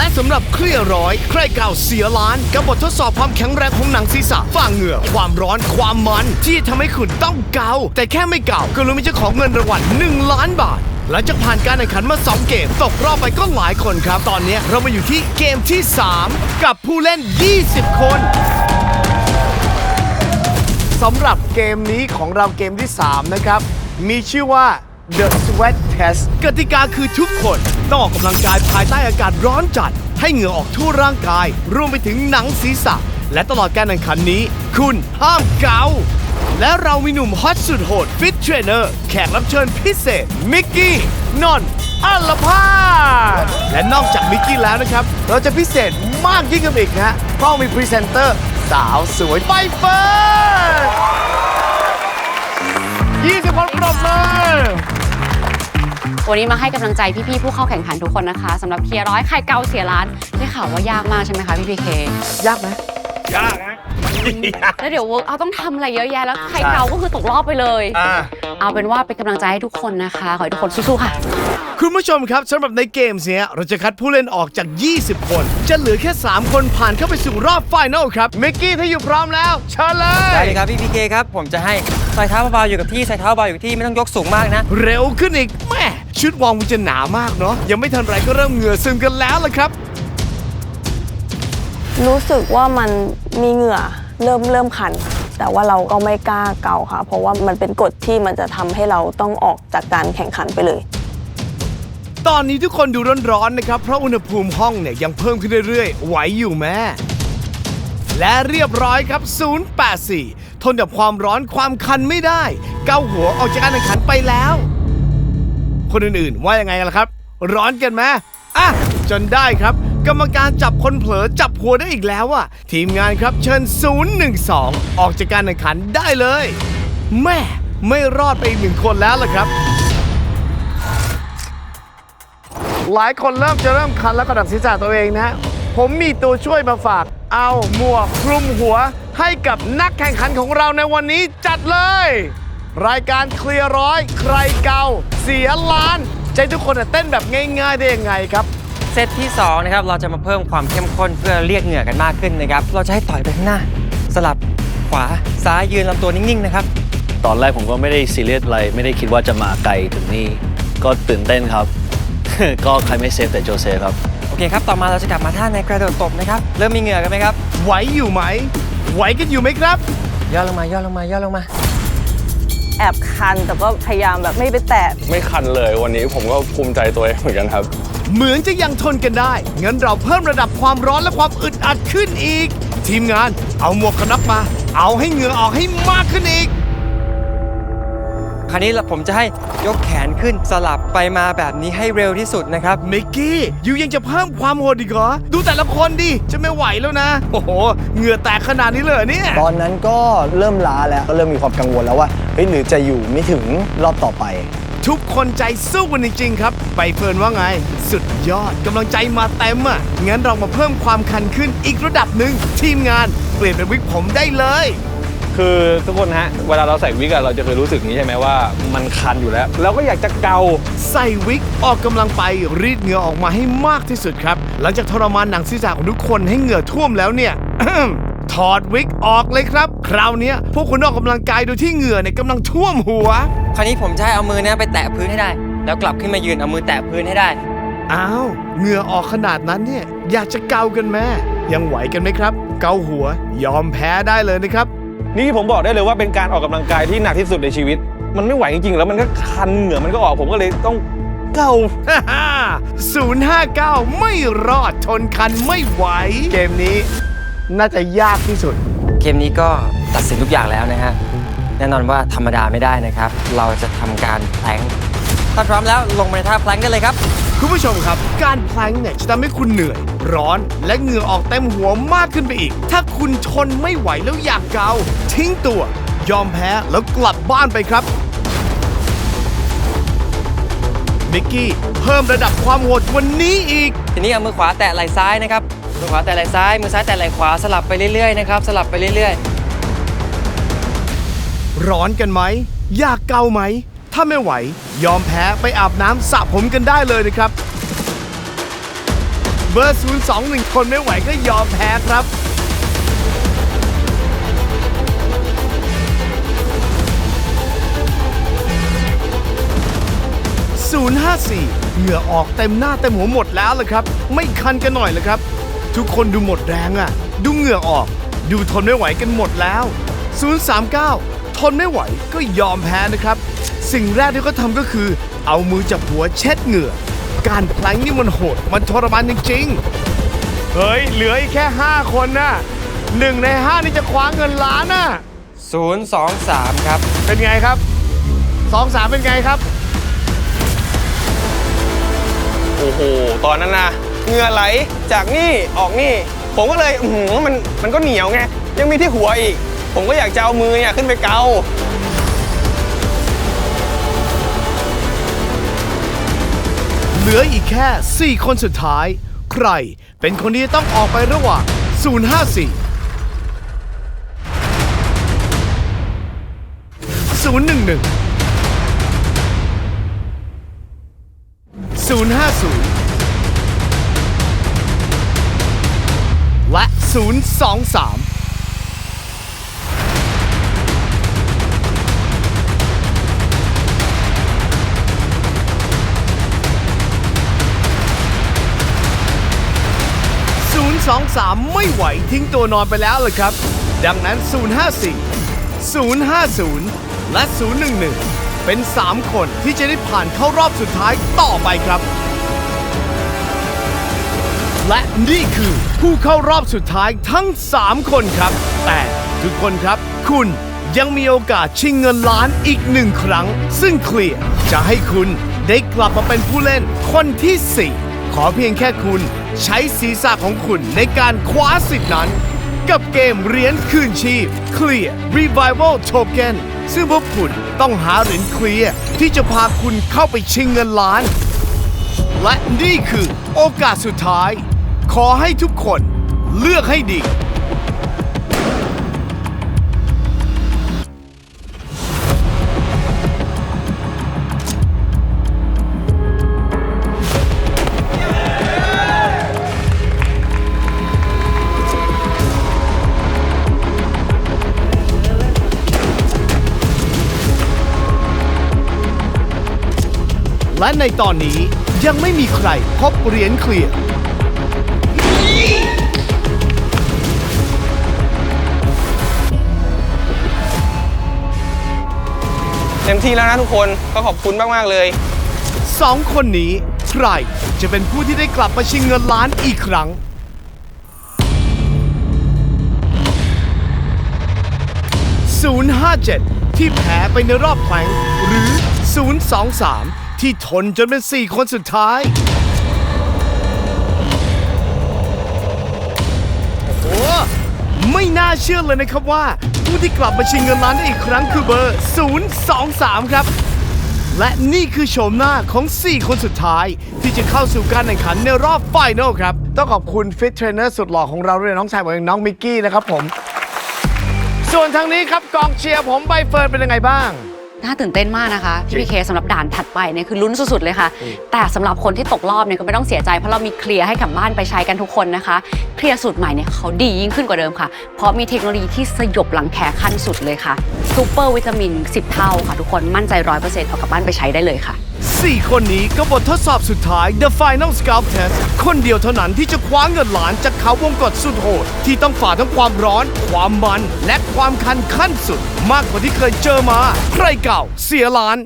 และสำหรับเคลียร์ร้อย ใครเก่าเสียล้าน กับบททดสอบความแข็งแรงของหนังศีรษะฝ่าเหงื่อ ความร้อนความมันที่ทำให้คุณต้องเกา แต่แค่ไม่เกาก็รู้มีเจ้าของเงินรางวัล1ล้านบาท หลังจากผ่านการแข่งขันมา 2 เกม ตกรอบไปก็หลายคนครับ ตอนนี้เรามาอยู่ที่เกมที่ 3 กับผู้เล่น 20 คนสำหรับเกมนี้ของเราเกมที่ 3 นะครับ มีชื่อว่า The Sweat Test กติกาคือทุกคน ต้องออกกำลังกายภายใต้อากาศร้อนจัด ให้เหงื่อออกทั่วร่างกาย รวมไปถึงหนังศีรษะ และตลอดการแข่งขันนี้ คุณห้ามเกา และเรามีหนุ่มฮอตสุดโหดฟิตเทรนเนอร์แขกรับเชิญพิเศษ มิกกี้นนท์อัลภาสและนอกจากมิกกี้แล้วนะครับ เราจะพิเศษมากยิ่งขึ้นอีกนะฮะเพราะมีพรีเซนเตอร์สาวสวยใบเฟิร์น วันนี้มาให้กำลังใจพี่ๆผู้เข้าแข่งขันทุกคนนะคะสำหรับเคลียร์ร้อยไข่เกาเสียร้านได้ข่าวว่ายากมากใช่ไหมคะพี่พีเคยากไหมแล้วเดี๋ยวเวิร์กเอาต้องทำอะไรเยอะแยะแล้วไข่เกาก็คือตกรอบไปเลย อ่า เอาเป็นว่าเป็นกำลังใจให้ทุกคนนะคะ ขอให้ทุกคนสู้ๆค่ะ คุณผู้ชมครับสำหรับในเกมเนี้ยเราจะคัดผู้เล่นออกจาก 20 คน จะเหลือแค่ 3 คนผ่านเข้าไปสู่รอบไฟนอลครับมิกกี้ถ้าอยู่พร้อมแล้วเชิญเลได้ยเลยครับพี่พีเคครับ ผมจะให้ใส่เท้าเบาๆอยู่กับที่ใส่เท้าเบาอยู่กับที่ไม่ต้องยกสูงมากนะ เร็วขึ้นอีกแม่ ชุดวอร์มมันจะหนามากเนาะยังไม่ทันไรก็เริ่มเหงื่อซึมกันแล้วล่ะครับ รู้สึกว่ามันมีเหงื่อเริ่มเริ่มคัน แต่ว่าเราก็ไม่กล้าเกาค่ะ เพราะว่ามันเป็นกฎที่มันจะทำให้เราต้องออกจากการแข่งขันไปเลย ตอนนี้ทุกคนดูร้อนๆนะครับ เพราะอุณหภูมิห้องเนี่ยยังเพิ่มขึ้นเรื่อยๆ ไหวอยู่แม่ และเรียบร้อยครับ 084 ทนกับความร้อนความคันไม่ได้ เกาหัวออกจากการแข่งขันไปแล้ว คนอื่นๆ ว่ายังไงกันล่ะครับ ร้อนกันไหมอะจนได้ครับ กรรมการจับคนเผลอจับหัวได้อีกแล้วอะทีมงานครับเชิญ 012 ออกจากการแข่งขันได้เลย แม่ไม่รอดไปอีกหนึ่งคนแล้วล่ะครับ หลายคนเริ่มจะเริ่มคันแล้วก็ดักศีรษะตัวเองนะ ผมมีตัวช่วยมาฝาก เอาหมวกคลุมหัวให้กับนักแข่งขันของเราในวันนี้จัดเลย รายการเคลียร์ร้อย ใครเกาเสียล้านใจทุกคนน่ะเต้นแบบง่าย ๆ ได้ยังไงครับ เซตที่2นะครับเราจะมาเพิ่มความเข้มข้นเพื่อเรียกเหงื่อกันมากขึ้นนะครับ เราจะให้ต่อยไปข้างหน้า สลับขวาซ้ายยืนลำตัวนิ่งๆนะครับ ตอนแรกผมก็ไม่ได้ซีเรียสอะไร ไม่ได้คิดว่าจะมาไกลถึงนี่ ก็ตื่นเต้นครับ ก็ใครไม่เซฟแต่โจเซฟครับ โอเคครับ ต่อมาเราจะกลับมาท่าในกระโดดตบนะครับ เริ่มมีเหงื่อกันไหมครับ ไหวอยู่ไหม ไหวกันอยู่ไหมครับ ย่อลงมาย่อลงมาย่อลงมา แอบคัน แต่ก็พยายามแบบไม่ไปแตะ ไม่คันเลยวันนี้ผมก็ภูมิใจตัวเองเหมือนกันครับ เหมือนจะยังทนกันได้งั้นเราเพิ่มระดับความร้อนและความอึดอัดขึ้นอีก ทีมงานเอาหมวกกันน็อกมา เอาให้เหงื่อออกให้มากขึ้นอีก คราวนี้ผมจะให้ยกแขนขึ้นสลับไปมาแบบนี้ให้เร็วที่สุดนะครับ มิกกี้ยูยังจะเพิ่มความโหดอีกเหรอ ดูแต่ละคนดิจะไม่ไหวแล้วนะ โอ้โห เหงื่อแตกขนาดนี้เลยเหรอเนี่ย ตอนนั้นก็เริ่มล้าแล้วก็เริ่มมีความกังวลแล้วว่าเฮ้ยหรือจะอยู่ไม่ถึงรอบต่อไป ทุกคนใจสู้กันจริงๆครับไปเฟิร์นว่าไง สุดยอดกำลังใจมาเต็มอะงั้นเรามาเพิ่มความคันขึ้นอีกระดับหนึ่งทีมงานเปลี่ยนเป็นวิกผมได้เลย คือทุกคนฮะเวลาเราใส่วิกอะเราจะเคยรู้สึกนี้ใช่ไหมว่ามันคันอยู่แล้ว เราก็อยากจะเกา ใส่วิกออกกำลังไปรีดเหงื่อออกมาให้มากที่สุดครับ หลังจากทรมานหนังศีรษะของทุกคนให้เหงื่อท่วมแล้วเนี่ย ถอดวิกออกเลยครับ คราวเนี้ยพวกคุณออกกำลังกายโดยที่เหงื่อเนี่ยกำลังท่วมหัว คราวนี้ผมจะให้เอามือเนี้ไปแตะพื้นให้ได้ แล้วกลับขึ้นมายืนเอามือแตะพื้นให้ได้ อ้าวเหงื่อออกขนาดนั้นเนี่ย อยากจะเกากันแม่ยังไหวกันไหมครับ เกาหัวยอมแพ้ได้เลยนะครับ นี่ผมบอกได้เลยว่าเป็นการออกกำลังกายที่หนักที่สุดในชีวิต มันไม่ไหวจริงๆ แล้วมันก็คันเหงื่อมันก็ออกผมก็เลยต้องเกาฮ่า059 ไม่รอดทนคันไม่ไหว เกมนี้น่าจะยากที่สุด เกมนี้ก็ตัดสินทุกอย่างแล้วนะฮะ แน่นอนว่าธรรมดาไม่ได้นะครับ เราจะทำการแพลงถ้าพร้อมแล้วลงมาในท่าแพลงได้เลยครับ คุณผู้ชมครับ การแพลงก์เนี่ยจะทำให้คุณเหนื่อย ร้อน และเหงื่อออกเต็มหัวมากขึ้นไปอีก ถ้าคุณทนไม่ไหวแล้วอยากเกา ทิ้งตัว ยอมแพ้แล้วกลับบ้านไปครับมิกกี้เพิ่มระดับความโหดกวันนี้อีก ทีนี้เอามือขวาแตะไหล่ซ้ายนะครับ มือขวาแตะไหล่ซ้าย มือซ้ายแตะไหล่ขวาสลับไปเรื่อยๆนะครับ สลับไปเรื่อยร้อนกันไหม อยากเกาไหม ถ้าไม่ไหว ยอมแพ้ไปอาบน้ำสระผมกันได้เลยนะครับ เบอร์ 021 คนไม่ไหวก็ยอมแพ้ครับ 054เหงื่อออกเต็มหน้าเต็มหัวหมดแล้วเลยครับ ไม่คันกันหน่อยเลยครับ ทุกคนดูหมดแรงอะ่ะ ดูเหงื่อออก ดูทนไม่ไหวกันหมดแล้ว 039 ทนไม่ไหวก็ยอมแพ้นะครับ สิ่งแรกที่เขาทำก็คือ เอามือจับหัวเช็ดเหงื่อ การแพลงนี่มันโหด มันทรมานจริงๆ เฮ้ย เหลืออีกแค่ 5 คนนะหนึ่งใน 5 นี่จะคว้าเงินล้านน่ะ023 ครับ เป็นไงครับ 2 3 เป็นไงครับ โอ้โห ตอนนั้นนะเหงื่อไหลจากนี่ออกนี่ ผมก็เลยอื้อหือมันมันก็เหนียวไง ยังมีที่หัวอีก ผมก็อยากจะเอามือเนี่ยขึ้นไปเกา ลืออีกแค่ 4 คนสุดท้าย ใครเป็นคนที่จะต้องออกไประหว่าง 054 011 050 และ 023 2-3 ไม่ไหวทิ้งตัวนอนไปแล้วเลยครับ ดังนั้น 054 050 และ 011 เป็น 3 คนที่จะได้ผ่านเข้ารอบสุดท้ายต่อไปครับ และนี่คือผู้เข้ารอบสุดท้ายทั้ง 3 คนครับ แต่ทุกคนครับ คุณยังมีโอกาสชิงเงินล้านอีกหนึ่งครั้ง ซึ่งเคลียร์จะให้คุณได้กลับมาเป็นผู้เล่นคนที่ 4 ขอเพียงแค่คุณใช้ศีรษะของคุณในการคว้าสิทธิ์นั้น กับเกมเหรียญคืนชีพ Clear Revival Token ซึ่งพวกคุณต้องหาเหรียญเคลียร์ที่จะพาคุณเข้าไปชิงเงินล้าน และนี่คือโอกาสสุดท้าย ขอให้ทุกคนเลือกให้ดี และในตอนนี้ยังไม่มีใครพบเหรียญเคลียร์เต็มที่แล้วนะทุกคนก็ขอบคุณมาก ๆ เลย สองคนนี้ใครจะเป็นผู้ที่ได้กลับมาชิงเงินล้านอีกครั้ง 057 ที่แพ้ไปในรอบแพลงหรือ 023 ที่ทนจนเป็น 4 คนสุดท้าย โอ้โห ไม่น่าเชื่อเลยนะครับว่า ผู้ที่กลับมาชิงเงินล้านได้อีกครั้งคือเบอร์ 023 ครับ และนี่คือโฉมหน้าของ 4 คนสุดท้าย ที่จะเข้าสู่การแข่งขันในรอบไฟนอลครับ ต้องขอบคุณฟิตเทรนเนอร์สุดหล่อของเราด้วยน้องชายผมเองน้องมิกกี้นะครับผม ส่วนทางนี้ครับกองเชียร์ผมใบเฟิร์นเป็นยังไงบ้าง น่าตื่นเต้นมากนะคะพี่พีเคสำหรับด่านถัดไปเนี่ยคือลุ้นสุดๆเลยค่ะ แต่สำหรับคนที่ตกรอบเนี่ยก็ไม่ต้องเสียใจเพราะเรามีเคลียร์ให้กลับบ้านไปใช้กันทุกคนนะคะ เคลียร์สูตรใหม่เนี่ยเขาดียิ่งขึ้นกว่าเดิมค่ะ เพราะมีเทคโนโลยีที่สยบหลังแขขั้นสุดเลยค่ะซูเปอร์วิตามิน 10 เท่าค่ะทุกคนมั่นใจร้อยเปอร์เซ็นต์เอากลับบ้านไปใช้ได้เลยค่ะ 4 คนนี้ก็บททดสอบสุดท้าย The Final Scout Test คนเดียวเท่านั้นที่จะคว้าเงินล้านจากเขาวงกตสุดโหด ที่ต้องฝ่าทั้งความร้อน ความมัน และความคันขั้นสุด มากกว่าที่เคยเจอมา ใครเก่า เสียล้าน